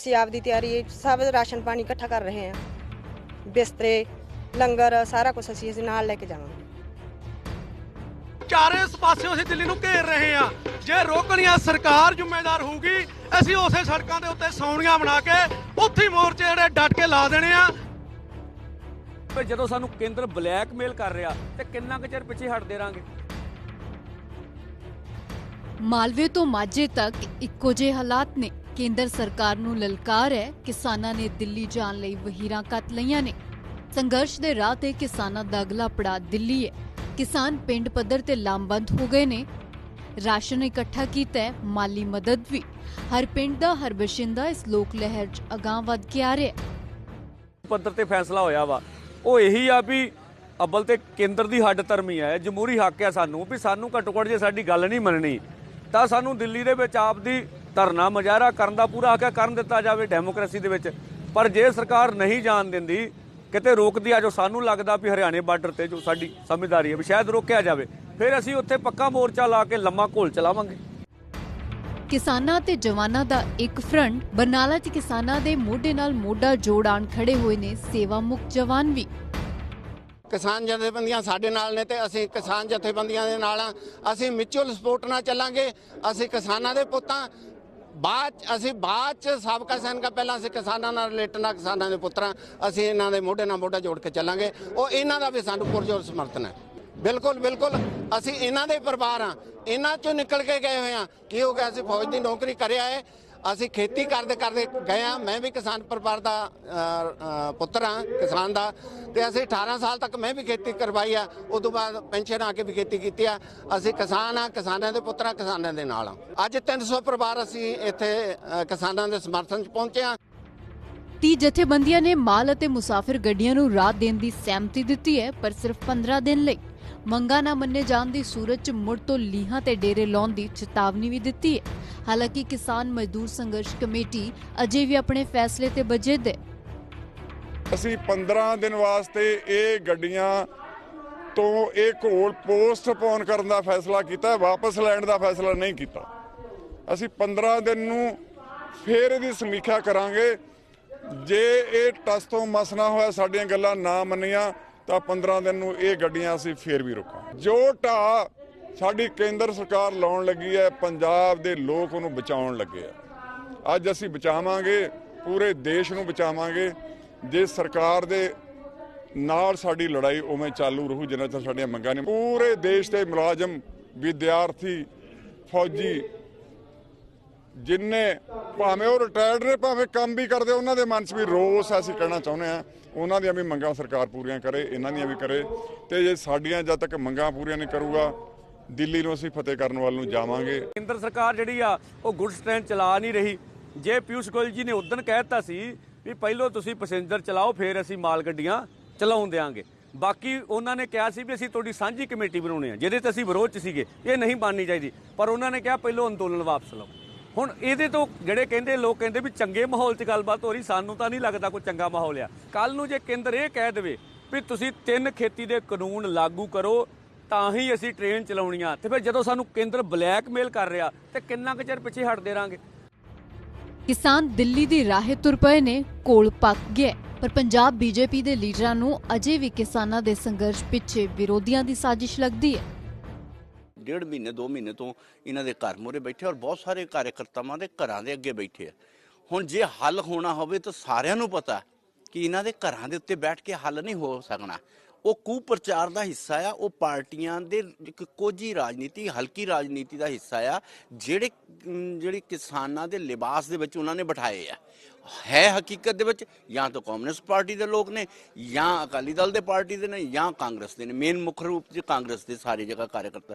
ਅਸੀਂ ਆਪਦੀ ਤਿਆਰੀ ਸਭ ਰਾਸ਼ਨ ਪਾਣੀ ਇਕੱਠਾ ਕਰ ਰਹੇ ਹਾਂ। ਬਿਸਤਰੇ ਲੰਗਰ ਸਾਰਾ ਕੁਝ ਅਸੀਂ ਅਸੀਂ ਨਾਲ ਲੈ ਕੇ ਜਾਵਾਂਗੇ। ਚਾਰੇ ਪਾਸਿਓਂ ਅਸੀਂ ਦਿੱਲੀ ਨੂੰ ਘੇਰ ਰਹੇ ਹਾਂ। ਜੇ ਰੋਕਣੀ ਆ ਸਰਕਾਰ ਜ਼ਿੰਮੇਦਾਰ ਹੋਊਗੀ ਅਸੀਂ ਉਸੇ ਸੜਕਾਂ ਦੇ ਉੱਤੇ ਸੌਣੀਆਂ ਬਣਾ ਕੇ ਉੱਥੇ ਹੀ ਮੋਰਚੇ ਜਿਹੜੇ ਡਟ ਕੇ ਲਾ ਦੇਣੇ ਆ। ਪਰ ਜਦੋਂ ਸਾਨੂੰ ਕੇਂਦਰ ਬਲੈਕਮੇਲ ਕਰ ਰਿਹਾ ਤੇ ਕਿੰਨਾ ਕੁ ਚਿਰ ਪਿੱਛੇ ਹਟਦੇ ਰਾਂਗੇ ਮਾਲਵੇ ਤੋਂ ਮਾਝੇ ਤੱਕ ਇੱਕੋ ਜਿਹੇ ਹਾਲਾਤ ਨੇ। ਕੇਂਦਰ ਸਰਕਾਰ ਨੂੰ ਲਲਕਾਰ ਹੈ, ਕਿਸਾਨਾਂ ਨੇ ਦਿੱਲੀ ਜਾਣ ਲਈ ਵਹੀਰਾਂ ਕੱਟ ਲਈਆਂ ਨੇ। ਸੰਘਰਸ਼ ਦੇ ਰਾਹ ਤੇ ਕਿਸਾਨਾਂ ਦਾ ਅਗਲਾ ਪੜਾਅ ਦਿੱਲੀ ਹੈ। ਕਿਸਾਨ ਪਿੰਡ ਪੱਧਰ ਤੇ ਲਾਮਬੰਦ ਹੋ ਗਏ ਨੇ। ਰਾਸ਼ਨ ਇਕੱਠਾ ਕੀਤਾ ਹੈ, ਮਾਲੀ ਮਦਦ ਵੀ। ਹਰ ਪਿੰਡ ਦਾ ਹਰ ਬਸ਼ਿੰਦਾ ਇਸ ਲੋਕ ਲਹਿਰ 'ਚ ਅਗਾਂਹ ਵੱਧ ਕੇ ਆ ਰਿਹਾ ਪੱਧਰ ਤੇ ਫੈਸਲਾ ਹੋਇਆ ਵਾ। ਉਹ ਇਹੀ ਆ ਵੀ ਅਬਲ ਤੇ ਕੇਂਦਰ ਦੀ ਹੱਡ ਧਰਮੀ ਹੈ, ਜਮਹੂਰੀ ਹੱਕ ਹੈ ਸਾਨੂੰ ਵੀ ਸਾਨੂੰ ਘੱਟੋ ਘੱਟ ਜੇ ਸਾਡੀ ਗੱਲ ਨਹੀਂ ਮੰਨਣੀ, ਤਾਂ ਸਾਨੂੰ ਦਿੱਲੀ ਦੇ ਵਿੱਚ ਆਪ ਦੀ ਧਰਨਾ ਮੁਜ਼ਾਹਰਾ ਕਰਨ ਦਾ ਪੂਰਾ ਹੱਕ ਹੈ ਕਰਨ ਦਿੱਤਾ ਜਾਵੇ ਡੈਮੋਕ੍ਰੇਸੀ ਦੇ ਵਿੱਚ। ਪਰ ਜੇ ਸਰਕਾਰ ਨਹੀਂ ਜਾਣ ਦਿੰਦੀ ਕਿਤੇ ਰੋਕਦੀ ਆ ਜੋ ਸਾਨੂੰ ਲੱਗਦਾ ਵੀ ਹਰਿਆਣੇ ਬਾਰਡਰ ਤੇ ਜੋ ਸਾਡੀ ਸਮਝਦਾਰੀ ਹੈ ਵੀ ਸ਼ਾਇਦ ਰੋਕਿਆ ਜਾਵੇ ਫਿਰ ਅਸੀਂ ਉੱਥੇ ਪੱਕਾ ਮੋਰਚਾ ਲਾ ਕੇ ਲੰਮਾ ਘੋਲ ਚਲਾਵਾਂਗੇ। ਕਿਸਾਨਾਂ ਤੇ ਜਵਾਨਾਂ ਦਾ ਇੱਕ ਫਰੰਟ ਬਰਨਾਲਾ 'ਚ ਕਿਸਾਨਾਂ ਦੇ ਮੋਢੇ ਨਾਲ ਮੋਢਾ ਜੋੜ ਆਣ ਖੜੇ ਹੋਏ ਨੇ ਸੇਵਾ ਮੁਕਤ ਜਵਾਨ ਵੀ। ਕਿਸਾਨ ਜਥੇਬੰਦੀਆਂ ਸਾਡੇ ਨਾਲ ਨੇ ਤੇ ਅਸੀਂ ਕਿਸਾਨ ਜਥੇਬੰਦੀਆਂ ਦੇ ਨਾਲ ਆ। ਅਸੀਂ ਮਿਊਚੁਅਲ ਸਪੋਰਟ ਨਾਲ ਚੱਲਾਂਗੇ। ਅਸੀਂ ਕਿਸਾਨਾਂ ਦੇ ਪੁੱਤਾਂ ਬਾਅਦ 'ਚ- ਅਸੀਂ ਬਾਅਦ ਚ ਸਾਬਕਾ ਸੈਨਿਕਾਂ, ਪਹਿਲਾਂ ਅਸੀਂ ਕਿਸਾਨਾਂ ਨਾਲ ਰਿਲੇਟਡ ਕਿਸਾਨਾਂ ਦੇ ਪੁੱਤਰਾਂ, ਅਸੀਂ ਇਹਨਾਂ ਦੇ ਮੋਢੇ ਨਾਲ ਮੋਢਾ ਜੋੜ ਕੇ ਚੱਲਾਂਗੇ। ਉਹ ਇਹਨਾਂ ਦਾ ਵੀ ਸਾਨੂੰ ਪੁਰਜੋਰ ਸਮਰਥਨ ਹੈ। ਬਿਲਕੁਲ ਬਿਲਕੁਲ। ਅਸੀਂ ਇਹਨਾਂ ਦੇ ਪਰਿਵਾਰ ਆ ਇਹਨਾਂ ਚੋਂ ਨਿਕਲ ਕੇ ਗਏ ਹੋਏ ਆ ਕੀ ਹੋ ਗਿਆ ਅਸੀਂ ਫੌਜ ਦੀ ਨੌਕਰੀ ਕਰਿਆ ਹੈ। ਅਸੀਂ ਖੇਤੀ ਕਰਦੇ ਕਰਦੇ ਗਏ ਆ ਮੈਂ ਵੀ ਕਿਸਾਨ ਪਰਿਵਾਰ ਦਾ ਪੁੱਤਰ ਆ ਕਿਸਾਨ ਦਾ। ਤੇ ਅਸੀਂ 18 ਸਾਲ ਤੱਕ ਮੈਂ ਵੀ ਖੇਤੀ ਕਰਵਾਈ ਆ। ਉਸ ਤੋਂ ਬਾਅਦ ਪੈਨਸ਼ਨ ਆ ਕੇ ਵੀ ਖੇਤੀ ਕੀਤੀ ਆ। ਅਸੀਂ ਕਿਸਾਨ ਆ ਕਿਸਾਨਾਂ ਦੇ ਪੁੱਤਰ ਆ ਕਿਸਾਨਾਂ ਦੇ ਨਾਲ ਆ ਅੱਜ 300 ਪਰਿਵਾਰ ਅਸੀਂ ਇੱਥੇ ਕਿਸਾਨਾਂ ਦੇ ਸਮਰਥਨ 'ਚ ਪਹੁੰਚੇ ਆ ਤੀ ਜਥੇਬੰਦੀਆਂ ਨੇ ਮਾਲ ਅਤੇ ਮੁਸਾਫਿਰ ਗੱਡੀਆਂ ਨੂੰ ਰਾਤ ਦੇਣ ਦੀ ਸਹਿਮਤੀ ਦਿੱਤੀ ਹੈ, ਪਰ ਸਿਰਫ 15 ਦਿਨ ਲਈ। ਮੰਗਾ ਨਾ ਮੰਨੇ ਜਾਣ ਦੀ ਸੂਰਤ 'ਚ ਮੁੜ ਤੋਂ ਲੀਹਾਂ ਤੇ ਡੇਰੇ ਲਾਉਣ ਦੀ ਚੇਤਾਵਨੀ ਵੀ ਦਿੱਤੀ ਹੈ। ਹਾਲਾਂਕਿ ਕਿਸਾਨ ਮਜ਼ਦੂਰ ਸੰਘਰਸ਼ ਕਮੇਟੀ ਅਜੇ ਵੀ ਆਪਣੇ ਫੈਸਲੇ ਤੇ ਬਜਿੱਦ ਹੈ। ਅਸੀਂ 15 ਦਿਨ ਵਾਸਤੇ ਇਹ ਗੱਡੀਆਂ ਤੋਂ ਇਹ ਘੋਲ ਪੋਸਟਪੋਨ ਕਰਨ ਦਾ ਫੈਸਲਾ ਕੀਤਾ, ਵਾਪਸ ਲੈਣ ਦਾ ਫੈਸਲਾ ਨਹੀਂ ਕੀਤਾ। ਅਸੀਂ 15 ਦਿਨ ਨੂੰ ਫੇਰ ਇਹਦੀ ਸਮੀਖਿਆ ਕਰਾਂਗੇ। ਜੇ ਇਹ ਟਸ ਤੋਂ ਮਸ ਨਾ ਹੋਇਆ, ਸਾਡੀਆਂ ਗੱਲਾਂ ਨਾ ਮੰਨੀਆਂ ਤਾਂ 15 ਦਿਨ ਨੂੰ ਇਹ ਗੱਡੀਆਂ ਅਸੀਂ ਫੇਰ ਵੀ ਰੋਕਾਂ। ਜੋ ਢਾਹ ਸਾਡੀ ਕੇਂਦਰ ਸਰਕਾਰ ਲਾਉਣ ਲੱਗੀ ਹੈ, ਪੰਜਾਬ ਦੇ ਲੋਕ ਉਹਨੂੰ ਬਚਾਉਣ ਲੱਗੇ ਆ। ਅੱਜ ਅਸੀਂ ਬਚਾਵਾਂਗੇ, ਪੂਰੇ ਦੇਸ਼ ਨੂੰ ਬਚਾਵਾਂਗੇ। ਜੇ ਸਰਕਾਰ ਦੇ ਨਾਲ ਸਾਡੀ ਲੜਾਈ ਉਵੇਂ ਚਾਲੂ ਰਹੂ, ਜਿੰਨਾ ਚਿਰ ਸਾਡੀਆਂ ਮੰਗਾਂ ਨੇ ਪੂਰੇ ਦੇਸ਼ ਦੇ ਮੁਲਾਜ਼ਮ, ਵਿਦਿਆਰਥੀ, ਫੌਜੀ ਜਿੰਨੇ ਭਾਵੇਂ ਉਹ ਰਿਟਾਇਰਡ ਨੇ ਭਾਵੇਂ ਕੰਮ ਵੀ ਕਰਦੇ ਉਹਨਾਂ ਦੇ ਮਨ 'ਚ ਵੀ ਰੋਸ ਹੈ, ਅਸੀਂ ਕਹਿਣਾ ਚਾਹੁੰਦੇ ਆ ਉਹਨਾਂ ਦੀਆਂ ਵੀ ਮੰਗਾਂ ਸਰਕਾਰ ਪੂਰੀਆਂ ਕਰੇ ਇਹਨਾਂ ਦੀਆਂ ਵੀ ਕਰੇ। ਤੇ ਜੇ ਸਾਡੀਆਂ ਜਦ ਤੱਕ ਮੰਗਾਂ ਪੂਰੀਆਂ ਨਹੀਂ ਕਰੂਗਾ ਦਿੱਲੀ ਨੂੰ ਅਸੀਂ ਫਤਿਹ ਕਰਨ ਵੱਲ ਨੂੰ ਜਾਵਾਂਗੇ। ਕੇਂਦਰ ਸਰਕਾਰ ਜਿਹੜੀ ਆ ਉਹ ਗੁੱਡਸ ਟ੍ਰੇਨ ਚਲਾ ਨਹੀਂ ਰਹੀ। ਜੇ ਪਿਊਸ਼ ਗੋਇਲ ਜੀ ਨੇ ਉਦੋਂ ਕਹਿਤਾ ਸੀ ਵੀ ਪਹਿਲਾਂ ਤੁਸੀਂ ਪੈਸੇਂਜਰ ਚਲਾਓ ਫਿਰ ਅਸੀਂ ਮਾਲ ਗੱਡੀਆਂ ਚਲਾਉਣ ਦੇਾਂਗੇ ਬਾਕੀ ਉਹਨਾਂ ਨੇ ਕਿਹਾ ਸੀ ਵੀ ਅਸੀਂ ਤੁਹਾਡੀ ਸਾਂਝੀ ਕਮੇਟੀ ਬਣਾਉਣੀ ਆ ਜਿਹਦੇ ਤੇ ਅਸੀਂ ਵਿਰੋਧ ਚ ਸੀਗੇ। ਇਹ ਨਹੀਂ ਬਣਨੀ ਚਾਹੀਦੀ। ਪਰ ਉਹਨਾਂ ਨੇ ਕਿਹਾ ਪਹਿਲਾਂ ਅੰਦੋਲਨ ਵਾਪਸ ਲਓ। ਹੁਣ ਇਹਦੇ ਤੋਂ ਜਿਹੜੇ ਕਹਿੰਦੇ ਲੋਕ ਕਹਿੰਦੇ ਵੀ ਚੰਗੇ ਮਾਹੌਲ 'ਚ ਗੱਲਬਾਤ ਹੋ ਰਹੀ, ਸਾਨੂੰ ਤਾਂ ਨਹੀਂ ਲੱਗਦਾ ਕੋਈ ਚੰਗਾ ਮਾਹੌਲ ਆ। ਕੱਲ ਨੂੰ ਜੇ ਕੇਂਦਰ ਇਹ ਕਹਿ ਦੇਵੇ ਵੀ ਤੁਸੀਂ ਤਿੰਨ ਖੇਤੀ ਦੇ ਕਾਨੂੰਨ ਲਾਗੂ ਕਰੋ, ਤਾਂ ਹੀ ਅਸੀਂ ਟ੍ਰੇਨ ਚਲਾਉਣੀਆਂ। ਤੇ ਫਿਰ ਜਦੋਂ ਸਾਨੂੰ ਕੇਂਦਰ ਬਲੈਕਮੇਲ ਕਰ ਰਿਹਾ, ਤੇ ਕਿੰਨਾ ਕੁ ਚਿਰ ਪਿੱਛੇ ਹਟਦੇ ਰਾਂਗੇ? ਕਿਸਾਨ ਦਿੱਲੀ ਦੀ ਰਾਹੇ ਤੁਰ ਪਏ ਨੇ, ਕੋਲ ਪੱਕ ਗਿਆ। ਪਰ ਪੰਜਾਬ ਬੀਜੇਪੀ ਦੇ ਲੀਡਰਾਂ ਨੂੰ ਅਜੇ ਵੀ ਕਿਸਾਨਾਂ ਦੇ ਸੰਘਰਸ਼ ਪਿੱਛੇ ਵਿਰੋਧੀਆਂ ਦੀ ਸਾਜ਼ਿਸ਼ ਲੱਗਦੀ ਹੈ। ਡੇਢ ਮਹੀਨੇ 2 ਮਹੀਨੇ ਤੋਂ ਇਹਨਾਂ ਦੇ ਘਰ ਮੂਹਰੇ ਬੈਠੇ ਔਰ ਬਹੁਤ ਸਾਰੇ ਕਾਰਜਕਰਤਾਵਾਂ ਦੇ ਘਰਾਂ ਦੇ ਅੱਗੇ ਬੈਠੇ ਆ। ਹੁਣ ਜੇ ਹੱਲ ਹੋਣਾ ਹੋਵੇ ਤਾਂ ਸਾਰਿਆਂ ਨੂੰ ਪਤਾ ਕਿ ਇਹਨਾਂ ਦੇ ਘਰਾਂ ਦੇ ਉੱਤੇ ਬੈਠ ਕੇ ਹੱਲ ਨਹੀਂ ਹੋ ਸਕਣਾ। ਉਹ ਕੂ ਪ੍ਰਚਾਰ ਦਾ ਹਿੱਸਾ ਆ ਉਹ ਪਾਰਟੀਆਂ ਦੇ ਇੱਕ ਕੋਝੀ ਰਾਜਨੀਤੀ ਹਲਕੀ ਰਾਜਨੀਤੀ ਦਾ ਹਿੱਸਾ ਆ ਜਿਹੜੇ ਅਮ, ਜਿਹੜੀ ਕਿਸਾਨਾਂ ਦੇ ਲਿਬਾਸ ਦੇ ਵਿੱਚ ਉਹਨਾਂ ਨੇ ਬਿਠਾਏ ਆ। ਹੈ ਹਕੀਕਤ ਦੇ ਵਿੱਚ ਜਾਂ ਤਾਂ ਕਮਿਊਨਿਸਟ ਪਾਰਟੀ ਦੇ ਲੋਕ ਨੇ ਜਾਂ ਅਕਾਲੀ ਦਲ ਦੇ ਪਾਰਟੀ ਦੇ ਨੇ ਜਾਂ ਕਾਂਗਰਸ ਦੇ ਨੇ। ਮੇਨ ਮੁੱਖ ਰੂਪ 'ਚ ਕਾਂਗਰਸ ਦੇ ਸਾਰੇ ਜਗ੍ਹਾ ਕਾਰਜਕਰਤਾ।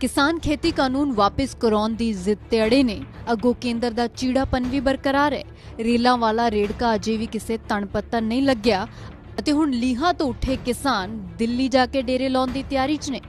ਕਿਸਾਨ ਖੇਤੀ ਕਾਨੂੰਨ ਵਾਪਸ ਕਰਾਉਣ ਦੀ ਜ਼ਿੱਦ ਤੇ ਅੜੇ ਨੇ। ਅੱਗੋਂ ਕੇਂਦਰ ਦਾ ਚੀੜਾਪਨ ਵੀ ਬਰਕਰਾਰ ਹੈ। ਰੇਲਾਂ ਵਾਲਾ ਰੇੜਕਾ ਅਜੇ ਵੀ ਕਿਸੇ ਤਣ ਪੱਤਨ ਨਹੀਂ ਲੱਗਿਆ ਅਤੇ ਹੁਣ ਲੀਹਾਂ ਤੋਂ ਉੱਠੇ ਕਿਸਾਨ ਦਿੱਲੀ ਜਾ ਕੇ ਡੇਰੇ ਲਾਉਣ ਦੀ ਤਿਆਰੀ 'ਚ ਨੇ।